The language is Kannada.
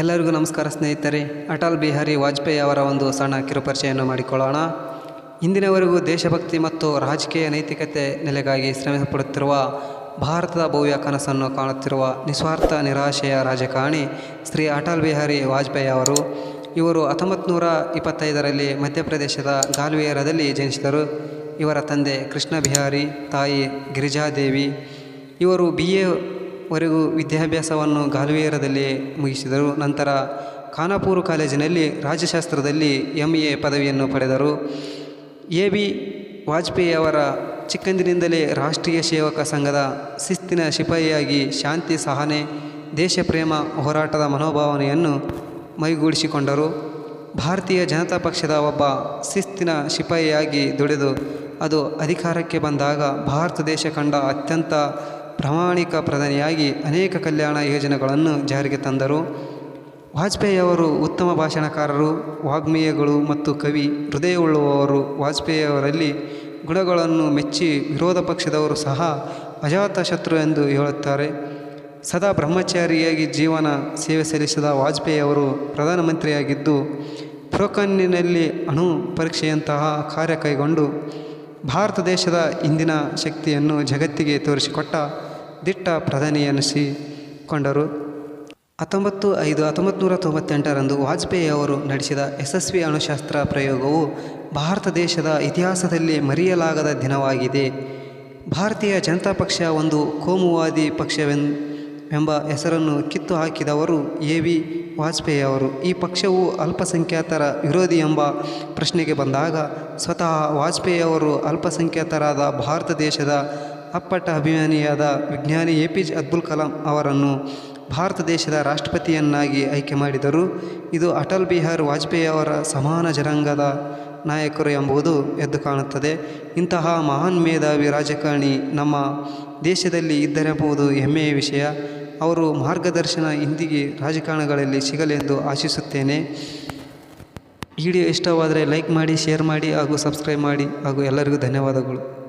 ಎಲ್ಲರಿಗೂ ನಮಸ್ಕಾರ ಸ್ನೇಹಿತರೆ. ಅಟಲ್ ಬಿಹಾರಿ ವಾಜಪೇಯಿ ಅವರ ಒಂದು ಸಣ್ಣ ಕಿರುಪರಿಚಯವನ್ನು ಮಾಡಿಕೊಳ್ಳೋಣ. ಇಂದಿನವರೆಗೂ ದೇಶಭಕ್ತಿ ಮತ್ತು ರಾಜಕೀಯ ನೈತಿಕತೆ ನೆಲೆಗಾಗಿ ಶ್ರಮಿಸಪಡುತ್ತಿರುವ ಭಾರತದ ಭವ್ಯ ಕನಸನ್ನು ಕಾಣುತ್ತಿರುವ ನಿಸ್ವಾರ್ಥ ನಿರಾಶೆಯ ರಾಜಕಾರಣಿ ಶ್ರೀ ಅಟಲ್ ಬಿಹಾರಿ ವಾಜಪೇಯಿ ಅವರು ಇವರು ಹತ್ತೊಂಬತ್ತು ನೂರ ಇಪ್ಪತ್ತೈದರಲ್ಲಿ ಮಧ್ಯಪ್ರದೇಶದ ಗಾಲ್ವಿಯರದಲ್ಲಿ ಜನಿಸಿದರು. ಇವರ ತಂದೆ ಕೃಷ್ಣ ಬಿಹಾರಿ, ತಾಯಿ ಗಿರಿಜಾದೇವಿ ಇವರು ಬಿ ಎ ವರೆಗೂ ವಿದ್ಯಾಭ್ಯಾಸವನ್ನು ಗಾಲ್ವಿಯರದಲ್ಲಿ ಮುಗಿಸಿದರು. ನಂತರ ಖಾನಾಪುರ ಕಾಲೇಜಿನಲ್ಲಿ ರಾಜ್ಯಶಾಸ್ತ್ರದಲ್ಲಿ ಎಂ ಎ ಪದವಿಯನ್ನು ಪಡೆದರು. ಎ ಬಿ ವಾಜಪೇಯಿ ಅವರ ಚಿಕ್ಕಂದಿನಿಂದಲೇ ರಾಷ್ಟ್ರೀಯ ಸೇವಕ ಸಂಘದ ಶಿಸ್ತಿನ ಶಿಪಾಯಿಯಾಗಿ ಶಾಂತಿ ಸಹನೆ, ದೇಶಪ್ರೇಮ, ಹೋರಾಟದ ಮನೋಭಾವನೆಯನ್ನು ಮೈಗೂಡಿಸಿಕೊಂಡರು. ಭಾರತೀಯ ಜನತಾ ಪಕ್ಷದ ಒಬ್ಬ ಶಿಸ್ತಿನ ಶಿಪಾಯಿಯಾಗಿ ದುಡಿದು ಅದು ಅಧಿಕಾರಕ್ಕೆ ಬಂದಾಗ ಭಾರತ ದೇಶ ಕಂಡ ಅತ್ಯಂತ ಪ್ರಾಮಾಣಿಕ ಪ್ರಧಾನಿಯಾಗಿ ಅನೇಕ ಕಲ್ಯಾಣ ಯೋಜನೆಗಳನ್ನು ಜಾರಿಗೆ ತಂದರು. ವಾಜಪೇಯಿಯವರು ಉತ್ತಮ ಭಾಷಣಕಾರರು, ವಾಗ್ಮೀಯಗಳು ಮತ್ತು ಕವಿ ಹೃದಯವುಳ್ಳುವವರು ವಾಜಪೇಯಿಯವರಲ್ಲಿ ಗುಣಗಳನ್ನು ಮೆಚ್ಚಿ ವಿರೋಧ ಪಕ್ಷದವರು ಸಹ ಅಜಾತ ಶತ್ರು ಎಂದು ಹೇಳುತ್ತಾರೆ. ಸದಾ ಬ್ರಹ್ಮಚಾರಿಯಾಗಿ ಜೀವನ ಸೇವೆ ಸಲ್ಲಿಸಿದ ವಾಜಪೇಯಿಯವರು ಪ್ರಧಾನಮಂತ್ರಿಯಾಗಿದ್ದು ಪ್ರೊಕನ್ನಿನಲ್ಲಿ ಅಣು ಪರೀಕ್ಷೆಯಂತಹ ಕಾರ್ಯ ಕೈಗೊಂಡು ಭಾರತ ದೇಶದ ಇಂದಿನ ಶಕ್ತಿಯನ್ನು ಜಗತ್ತಿಗೆ ತೋರಿಸಿಕೊಟ್ಟ ದಿಟ್ಟ ಪ್ರಧಾನಿಯೆನಿಸಿಕೊಂಡರು ಹತ್ತೊಂಬತ್ತು ಐದು ಹತ್ತೊಂಬತ್ತು ನೂರ ತೊಂಬತ್ತೆಂಟರಂದು ವಾಜಪೇಯಿ ಅವರು ನಡೆಸಿದ ಯಶಸ್ವಿ ಅಣುಶಾಸ್ತ್ರ ಪ್ರಯೋಗವು ಭಾರತ ದೇಶದ ಇತಿಹಾಸದಲ್ಲಿ ಮರೆಯಲಾಗದ ದಿನವಾಗಿದೆ. ಭಾರತೀಯ ಜನತಾ ಪಕ್ಷ ಒಂದು ಕೋಮುವಾದಿ ಪಕ್ಷವೆನ್, ಎಂಬ ಹೆಸರನ್ನು ಕಿತ್ತು ಹಾಕಿದವರು ಎ ವಿ ವಾಜಪೇಯಿ ಅವರು. ಈ ಪಕ್ಷವು ಅಲ್ಪಸಂಖ್ಯಾತರ ವಿರೋಧಿ ಎಂಬ ಪ್ರಶ್ನೆಗೆ ಬಂದಾಗ ಸ್ವತಃ ವಾಜಪೇಯಿ ಅವರು ಅಲ್ಪಸಂಖ್ಯಾತರಾದ ಭಾರತ ದೇಶದ ಅಪ್ಪಟ ಅಭಿಮಾನಿಯಾದ ವಿಜ್ಞಾನಿ A P J Abdul Kalam ಅವರನ್ನು ಭಾರತ ದೇಶದ ರಾಷ್ಟ್ರಪತಿಯನ್ನಾಗಿ ಆಯ್ಕೆ ಮಾಡಿದರು. ಇದು ಅಟಲ್ ಬಿಹಾರಿ ವಾಜಪೇಯಿ ಅವರ ಸಮಾನ ಜನಾಂಗದ ನಾಯಕರು ಎಂಬುದು ಎದ್ದು ಕಾಣುತ್ತದೆ. ಇಂತಹ ಮಹಾನ್ ಮೇಧಾವಿ ರಾಜಕಾರಣಿ ನಮ್ಮ ದೇಶದಲ್ಲಿ ಇದ್ದರೆಂಬುದು ಹೆಮ್ಮೆಯ ವಿಷಯ. ಅವರು ಮಾರ್ಗದರ್ಶನ ಇಂದಿಗೆ ರಾಜಕಾರಣಗಳಲ್ಲಿ ಸಿಗಲೆಂದು ಆಶಿಸುತ್ತೇನೆ. ವಿಡಿಯೋ ಇಷ್ಟವಾದರೆ ಲೈಕ್ ಮಾಡಿ, ಶೇರ್ ಮಾಡಿ ಹಾಗೂ ಸಬ್ಸ್ಕ್ರೈಬ್ ಮಾಡಿ ಹಾಗೂ ಎಲ್ಲರಿಗೂ ಧನ್ಯವಾದಗಳು.